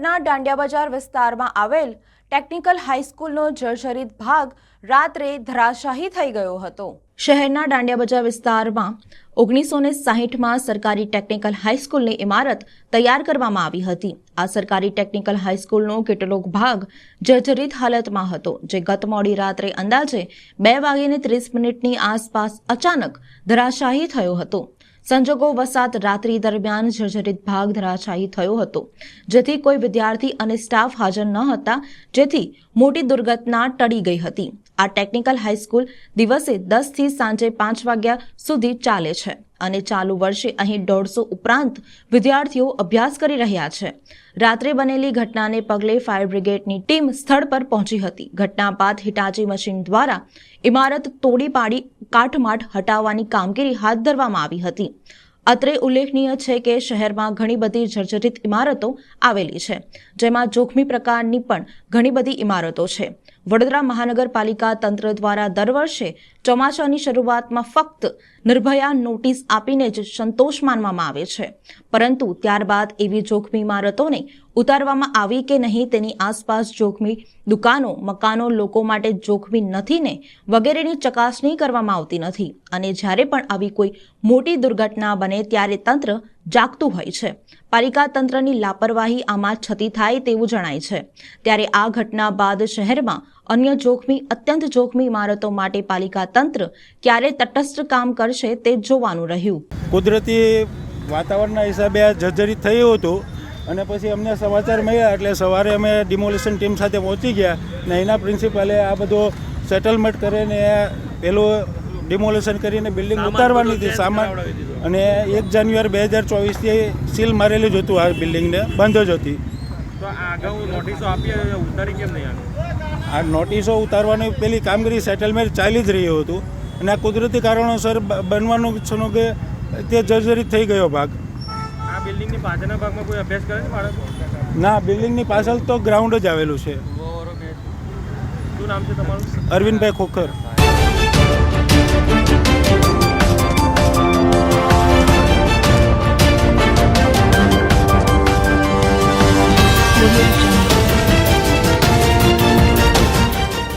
દાંડિયા બજાર વિસ્તારમાં આવેલ ટેકનિકલ હાઈસ્કૂલનો જર્જરિત ભાગ રાત્રે ધરાશાહી થઈ ગયો હતો. શહેરના દાંડિયા બજાર વિસ્તારમાં ઓગણીસો ને સાહીઠમાં સરકારી ટેકનિકલ હાઈસ્કૂલની ઇમારત તૈયાર કરવામાં આવી હતી. આ સરકારી ટેકનિકલ હાઈસ્કૂલનો કેટલોક ભાગ જર્જરિત હાલતમાં હતો, જે ગત મોડી રાત્રે અંદાજે બે વાગીને ત્રીસ મિનિટની આસપાસ અચાનક ધરાશાહી થયો હતો. સંજોગો વસાત રાત્રિ દરમિયાન જર્જરિત ભાગ ધરાશાયી થયો હતો. જેથી કોઈ વિદ્યાર્થી અને સ્ટાફ હાજર ન હતા. જેથી મોટી દુર્ઘટના ટળી ગઈ હતી. આ ટેકનિકલ હાઈસ્કૂલ દિવસે દસથી સાંજે પાંચ વાગ્યા સુધી ચાલે છે અને ચાલુ વર્ષે અહીં દોઢસો ઉપરાંત વિદ્યાર્થીઓ અભ્યાસ કરી રહ્યા છે. રાત્રે બનેલી ઘટનાને પગલે ફાયર બ્રિગેડની ટીમ સ્થળ પર પહોંચી હતી. ઘટના બાદ હિટાચી મશીન દ્વારા ઇમારત તોડી પાડી કાટમાટ હટાવવાની કામગીરી હાથ ધરવામાં આવી હતી. અત્રે ઉલ્લેખનીય છે કે શહેરમાં ઘણી બધી જર્જરિત ઇમારતો આવેલી છે, જેમાં જોખમી પ્રકારની પણ ઘણી બધી ઇમારતો છે. વડોદરા મહાનગરપાલિકા તંત્ર દ્વારા દર વર્ષે ચોમાસાની શરૂઆતમાં ફક્ત નિર્ભયા નોટિસ આપીને જ સંતોષ માનવામાં આવે છે. પરંતુ ત્યારબાદ એવી જોખમી ઇમારતોને ઉતારવામાં આવી કે નહીં તેની આસપાસ જોખમી દુકાનો, મકાનો લોકો માટે જોખમી નથી ને વગેરેની ચકાસણી કરવામાં આવતી નથી. અને જ્યારે પણ આવી કોઈ મોટી દુર્ઘટના બને ત્યારે તંત્ર જાગતું હોય છે. પાલિકા તંત્રની લાપરવાહી આમાં છતી થાય તેવું જણાય છે. ત્યારે આ ઘટના બાદ શહેરમાં અન્ય જોખમી અત્યંત જોખમી ઇમારતો માટે પાલિકા તંત્ર ક્યારે તટસ્થ કામ કરશે તે જોવાનું રહ્યું. કુદરતી વાતાવરણના હિસાબે આ જર્જરિત થયું હતું અને પછી અમને સમાચાર મળ્યા એટલે સવારે અમે ડિમોલિશન ટીમ સાથે પહોંચી ગયા ને એના પ્રિન્સિપાલે આ બધો સેટલમેન્ટ કરીને પેલું ડિમોલિશન કરીને બિલ્ડિંગ ઉતારવાની હતી સામાન અને એક જાન્યુઆરી બે હજાર ચોવીસથી સીલ મારેલું જ હતું આ બિલ્ડિંગને બંધ જ હતી. તો આ અગાઉ નોટિસો આપી ઉતારી કેમ નહીં આ નોટિસો ઉતારવાની પેલી કામગીરી સેટલમેન્ટ ચાલી જ રહ્યું હતું અને આ કુદરતી કારણોસર બનવાનું છે કે તે જર્જરિત થઈ ગયો ભાગ. આ બિલ્ડિંગની પાછળના ભાગમાં કોઈ અભ્યાસ કરે છે બાળકો? ના બિલ્ડિંગની પાછળ તો ગ્રાઉન્ડ જ આવેલું છે. શું નામ છે તમારું? અરવિંદભાઈ ખોખર.